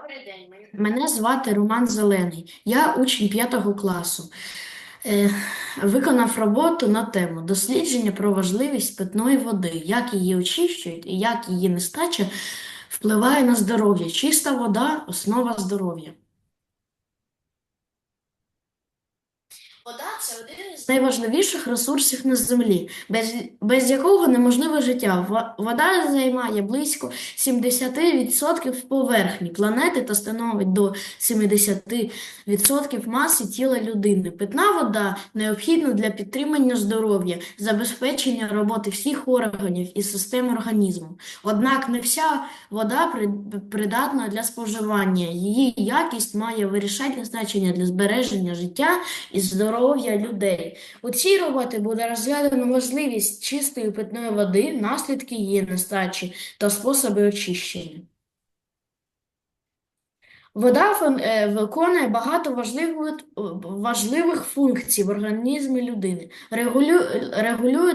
Добрий день, Мене звати Роман Зелений. Я учень 5 класу. Е, виконав роботу на тему дослідження про важливість питної води, як її очищують і як її нестача впливає на здоров'я. Чиста вода основа здоров'я. Вода це один із найважливіших ресурсів на землі, без, без якого неможливе життя. Вода займає близько 70% поверхні планети та становить до 70% маси тіла людини. Питна вода необхідна для підтримання здоров'я, забезпечення роботи всіх органів і систем організму. Однак не вся вода придатна для споживання. Її якість має вирішальне значення для збереження життя і здоров'я людей. У цій роботі буде розглядано важливість чистої питної води, наслідки її нестачі та способи очищення. Вода е, виконує багато важливих, важливих функцій в організмі людини. Регулює, регулює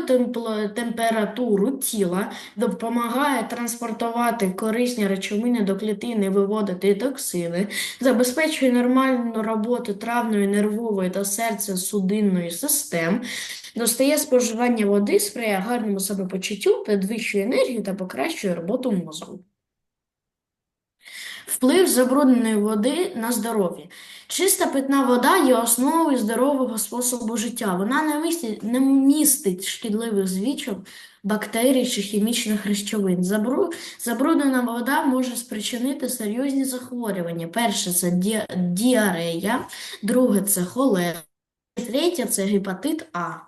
температуру тіла, допомагає транспортувати корисні речовини до клітини, виводити токсини, забезпечує нормальну роботу травної, нервової та серцево-судинної систем, достає споживання води, сприяє гарному самопочуттю, підвищує енергію та покращує роботу мозку. Вплив забрудненої води на здоров'я. Чиста питна вода є основою здорового способу життя. Вона не містить, не містить шкідливих звичок, бактерій чи хімічних речовин. Забру, забруднена вода може спричинити серйозні захворювання. Перше це ді, діарея, друге це холера, третє це гепатит А.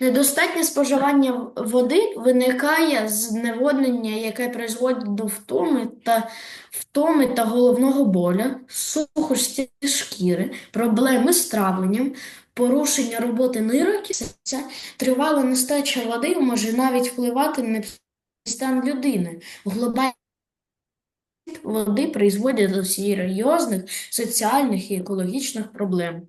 Недостатнє споживання води виникає зневоднення, яке призводить до втоми та, втоми та головного боля, сухості шкіри, проблеми з травленням, порушення роботи нирок і серця. Тривала нестача води може навіть впливати на стан людини. Глобальний води призводять до серйозних соціальних і екологічних проблем.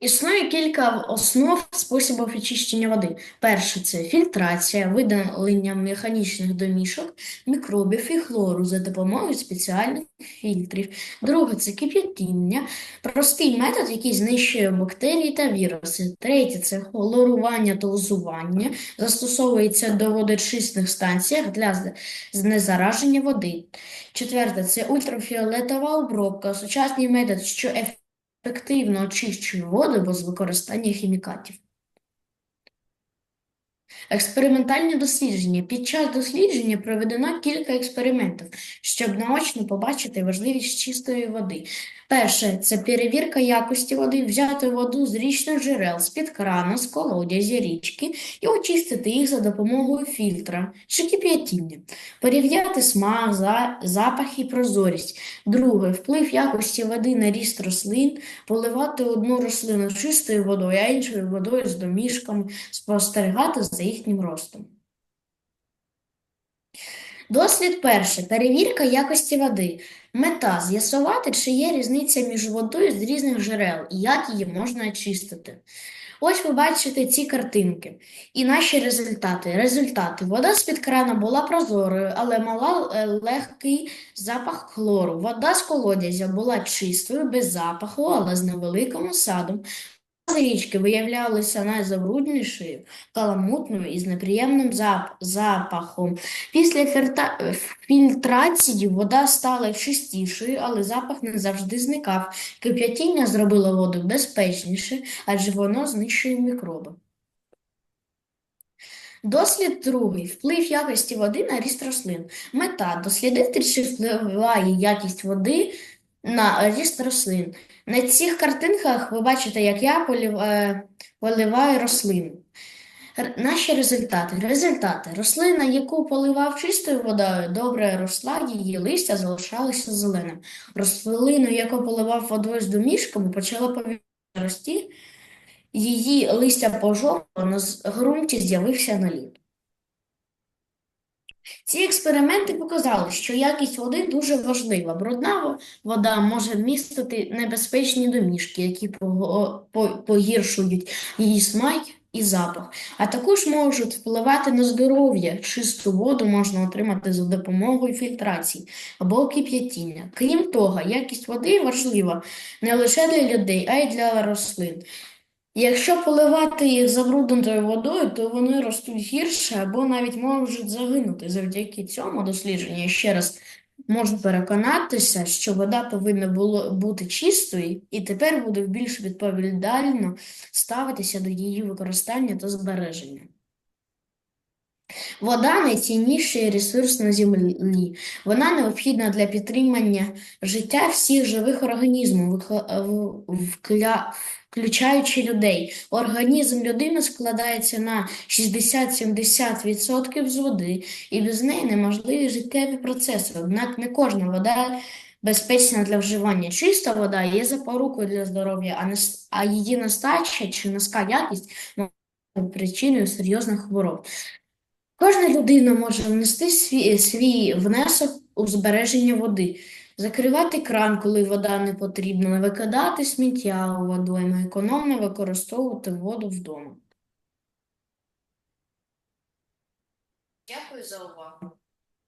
Існує кілька основ способів очищення води. Перше це фільтрація, видалення механічних домішок, мікробів і хлору за допомогою спеціальних фільтрів. Друге це кип'ятіння, простий метод, який знищує бактерії та віруси. Третє це хлорування та озування, застосовується до водочисних станціях для знезараження води. Четверте це ультрафіолетова обробка, сучасний метод, що ефективно ефективно очищує воду без використання хімікатів. Експериментальні дослідження. Під час дослідження проведено кілька експериментів, щоб наочно побачити важливість чистої води. Перше – це перевірка якості води, взяти воду з річних джерел, з-під крана, з колодязі, річки і очистити їх за допомогою фільтра чи кип'ятіння. Порівняти смак, за- запах і прозорість. Друге – вплив якості води на ріст рослин, поливати одну рослину чистою водою, а іншою водою з домішками, спостерігати за їхнім ростом. Дослід перший. Перевірка якості води. Мета – з'ясувати, чи є різниця між водою з різних джерел і як її можна очистити. Ось ви бачите ці картинки і наші результати. Результати. Вода з-під крана була прозорою, але мала е, легкий запах хлору. Вода з колодязя була чистою, без запаху, але з невеликим осадом. Річки виявлялися найзабруднішою, каламутною і з неприємним зап- запахом. Після фільтрації вода стала чистішою, але запах не завжди зникав. Кип'ятіння зробило воду безпечніше, адже воно знищує мікроби. Дослід другий. Вплив якості води на ріст рослин. Мета – дослідити, чи впливає якість води на ріст рослин. На цих картинках ви бачите, як я е, поливаю рослину. Наші результати. Результати. Рослина, яку поливав чистою водою, добре росла, її листя залишалося зеленим. Рослину, яку поливав водою з домішками, почала повільно рости, її листя пожовкло, на ґрунті з'явився наліт. Ці експерименти показали, що якість води дуже важлива. Брудна вода може містити небезпечні домішки, які погіршують її смак і запах, а також можуть впливати на здоров'я. Чисту воду можна отримати за допомогою фільтрації або кип'ятіння. Крім того, якість води важлива не лише для людей, а й для рослин. Якщо поливати їх забрудненою водою, то вони ростуть гірше або навіть можуть загинути. Завдяки цьому дослідженню я ще раз можу переконатися, що вода повинна було бути чистою, і тепер буду більш відповідально ставитися до її використання та збереження. Вода найцінніший ресурс на землі. Вона необхідна для підтримання життя всіх живих організмів, включаючи людей. Організм людини складається на 60-70% з води, і без неї неможливі життєві процеси. Однак не кожна вода безпечна для вживання. Чиста вода є запорукою для здоров'я, а, її нестача чи низька якість може причиною серйозних хвороб. Кожна людина може внести свій, свій внесок у збереження води, закривати кран, коли вода не потрібна, викидати сміття у водойму, економно використовувати воду вдома. Дякую за увагу.